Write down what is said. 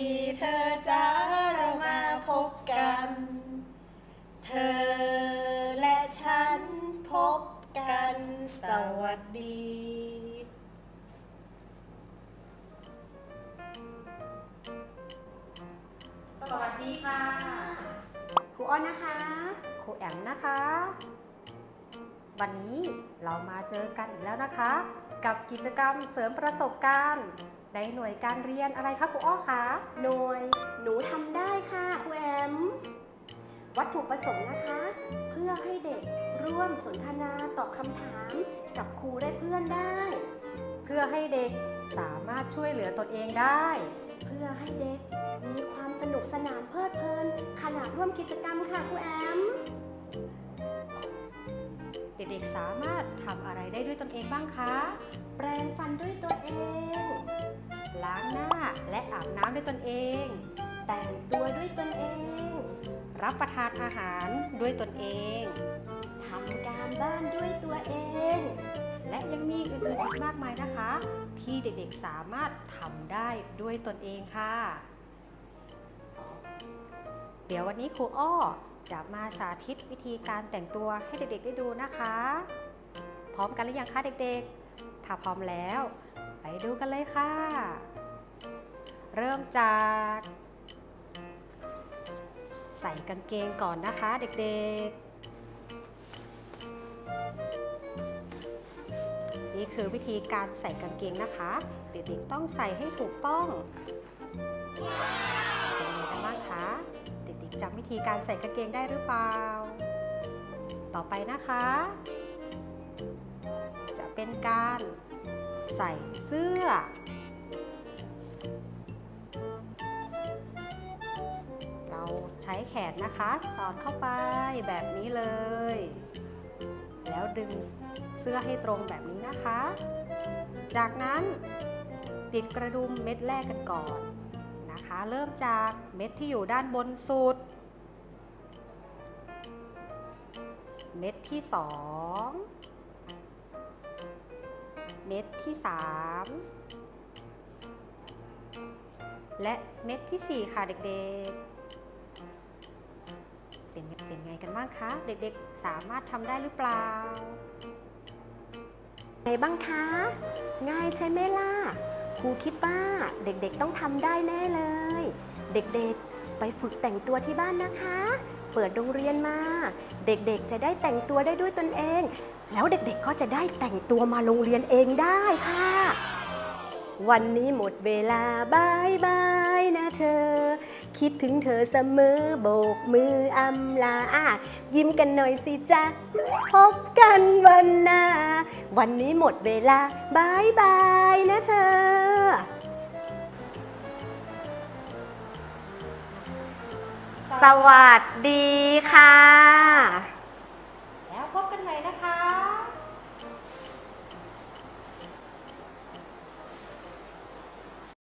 ดีเธอจ้าเรามาพบกัน เธอและฉันพบกันสวัสดีสวัสดีค่ะ ครูอ้อนนะคะ ครูแอมนะคะ วันนี้เรามาเจอกันอีกแล้วนะคะ กับกิจกรรมเสริมประสบการณ์ ในหน่วยการเรียนอะไรคะครูอ้อคะหน่วย หนูทำได้ค่ะครูแอม วัตถุประสงค์นะคะ เพื่อให้เด็กร่วมสนทนาตอบคำถามกับครูและเพื่อนได้ เพื่อให้เด็กสามารถช่วยเหลือตนเองได้ เพื่อให้เด็กมีความสนุกสนานเพลิดเพลินขณะร่วมกิจกรรมค่ะครูแอม เด็กๆสามารถทำอะไรได้ด้วยตนเองบ้างคะ แปรงฟันด้วยตัวเอง ล้างหน้าและอาบน้ำด้วยตนเอง แต่งตัวด้วยตนเอง รับประทานอาหารด้วยตนเองทำการบ้านด้วยตัวเอง และยังมีอื่นๆอีกมากมายนะคะ ที่เด็กๆสามารถทำได้ด้วยตนเองค่ะ เดี๋ยววันนี้ครูอ้อจะมาสาธิตวิธีการแต่งตัวให้เด็กๆได้ดูนะคะ พร้อมกันหรือยังคะเด็กๆ ถ้าพร้อมแล้ว ไปดูกันเลยค่ะ เริ่มจาก ใส่กางเกงก่อนนะคะเด็กๆ นี่คือวิธีการใส่กางเกงนะคะ เด็กๆต้องใส่ให้ถูกต้องเป็นยังไงกันบ้างคะ เด็กๆจำวิธีการใส่กางเกงได้หรือเปล่า ต่อไปนะคะจะ เป็นการใส่เสื้อ เราใช้แขนนะคะ สอดเข้าไปแบบนี้เลย แล้วดึงเสื้อให้ตรงแบบนี้นะคะ จากนั้นติดกระดุมเม็ดแรกกันก่อนนะคะ เริ่มจากเม็ดที่อยู่ด้านบนสุด เม็ดที่สอง เม็ดที่สามและเม็ดที่สี่ค่ะเด็กๆ เป็นเป็นไงกันบ้างคะ เด็กๆ สามารถทำได้หรือเปล่าไงบ้างคะ ง่ายใช่ไหมล่ะครูคิดว่าเด็กๆต้องทำได้แน่เลย เด็กๆ ไปฝึกแต่งตัวที่บ้านนะคะ เปิดโรงเรียนมา เด็กๆจะได้แต่งตัวได้ด้วยตนเอง แล้วเด็กๆก็จะได้แต่งตัวมาโรงเรียนเองได้ค่ะ วันนี้หมดเวลาบายบายนะเธอ คิดถึงเธอเสมอโบกมืออำลาอะยิ้มกันหน่อยสิจ๊ะ พบกันวันหน้า วันนี้หมดเวลาบายบายนะเธอ สวัสดีค่ะ แล้วพบกันใหม่นะคะ